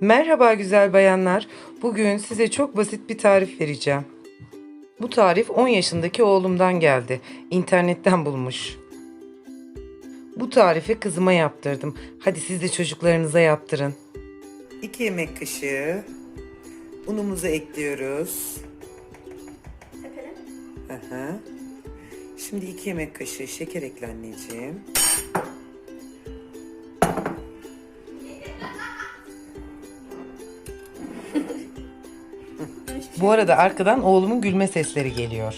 Merhaba güzel bayanlar. Bugün size çok basit bir tarif vereceğim. Bu tarif 10 yaşındaki oğlumdan geldi. İnternetten bulmuş. Bu tarifi kızıma yaptırdım. Hadi siz de çocuklarınıza yaptırın. 2 yemek kaşığı unumuzu ekliyoruz. Aha. Şimdi 2 yemek kaşığı şeker ekle anneciğim. Bu arada arkadan oğlumun gülme sesleri geliyor.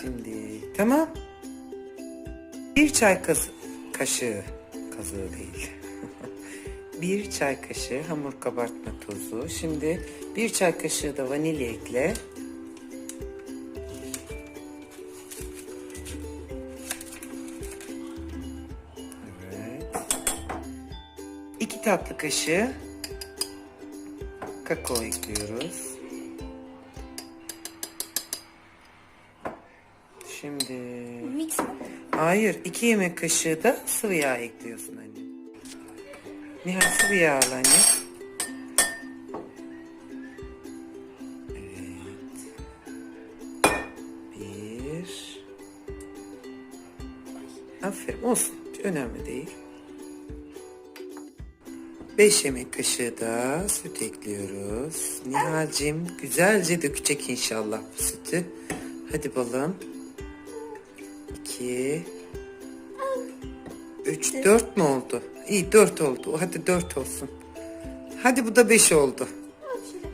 Şimdi tamam. Bir çay kası- kaşığı, kazığı değil. bir çay kaşığı hamur kabartma tozu. Şimdi bir çay kaşığı da vanilya ekle. 2 tatlı kaşığı kakao ekliyoruz. Şimdi... Mix mi? Hayır, 2 yemek kaşığı da sıvı yağ ekliyorsun anne. Nihal sıvı yağ al anne. Bir. Aferin olsun. Önemli değil. 5 yemek kaşığı da süt ekliyoruz. Nihal'cim güzelce dökecek inşallah bu sütü. Hadi balım. 2 3 4 mü oldu? İyi 4 oldu. Hadi 4 olsun. Hadi bu da 5 oldu.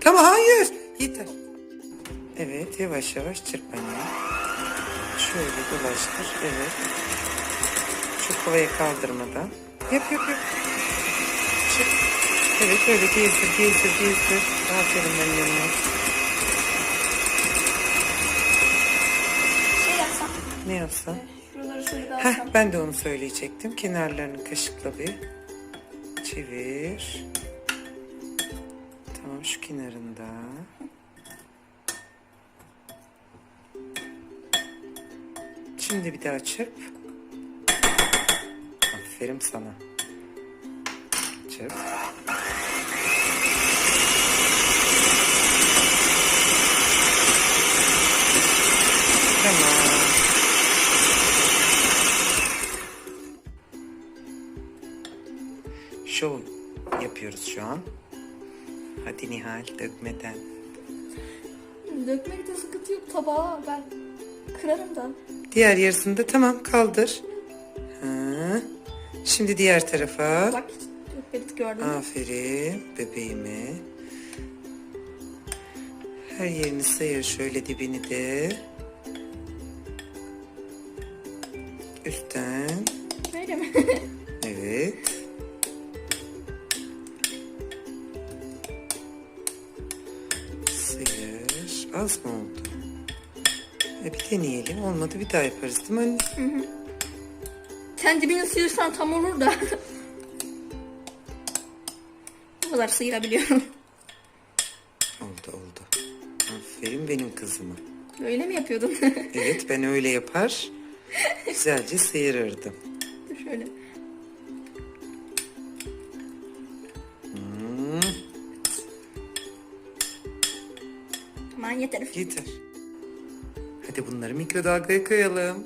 Tamam hayır. Yeter. Evet yavaş yavaş çırp anne. Şöyle dolaştır. Evet. Kovayı kaldırmadan. Yap yap yap. Çık. Evet öyle gezdir gezdir gezdir. Aferin anneme. Şey yapsam. Ne yapsam? Şuraları şöyle bir Heh, alsam. ben de onu söyleyecektim. Kenarlarını kaşıkla bir çevir. Tamam şu kenarında. Şimdi bir daha çırp. Aferin sana. Çırp. Şov yapıyoruz şu an. Hadi Nihal dökmeden. Dökmekte sıkıntı yok tabağa. Ben kırarım da. Diğer yarısını da tamam kaldır. Ha. Şimdi diğer tarafa. Bak dökmedik gördün mü? Aferin bebeğime. Her yerini sayır şöyle dibini de. Üstten. Öyle mi? Evet. Az mı oldu? E bir deneyelim. Olmadı bir daha yaparız değil mi anne? Sen dibini sıyırsan tam olur da. Bu kadar sıyırabiliyorum. Oldu oldu. Aferin benim kızıma. Öyle mi yapıyordun? Evet ben öyle yapar. Güzelce sıyırırdım. Dur şöyle. Tamam yeter. Yeter. Hadi bunları mikrodalgaya koyalım.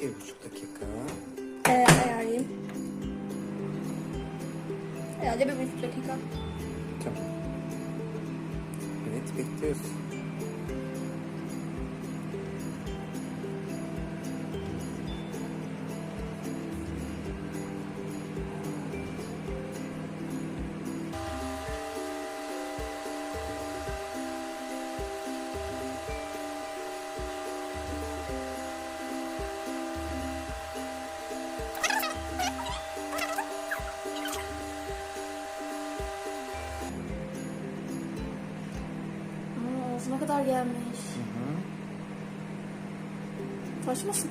Bir buçuk dakika. Ee, ayarlayayım. Herhalde bir buçuk dakika. Tamam. Evet bekliyoruz. altına kadar gelmiş. Hı hı. Taşmasın.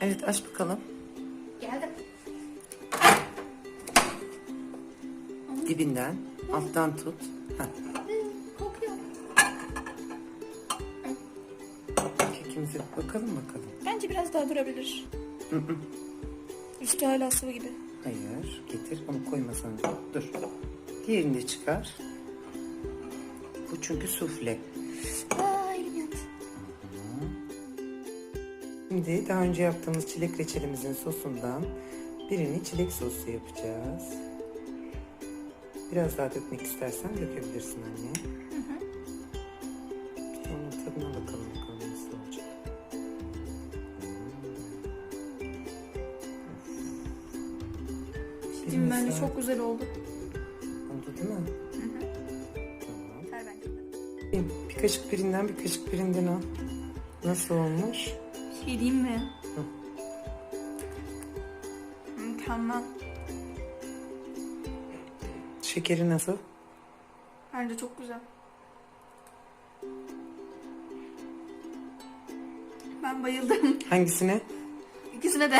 evet aç bakalım. Geldim. Dibinden, hı. alttan tut. Heh. Kokuyor. Kekimize bakalım bakalım. Bence biraz daha durabilir. Üstü hala sıvı gibi. Hayır, getir onu koymasan. Dur. Diğerini de çıkar. Bu çünkü sufle. Aa elim yandı. Şimdi daha önce yaptığımız çilek reçelimizin sosundan birini çilek sosu yapacağız. Biraz daha dökmek istersen dökebilirsin anne. Bir de onun tadına bakalım bakalım nasıl olacak. Değil mi? Bence çok güzel. Oldu bence. Bir kaşık birinden bir kaşık birinden al. Nasıl olmuş? Şey diyeyim mi? Mükemmel. Şekeri nasıl? Bence çok güzel. Ben bayıldım. Hangisine? İkisine de.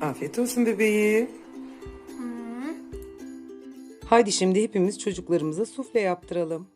Afiyet olsun bebeğim. Haydi şimdi hepimiz çocuklarımıza sufle yaptıralım.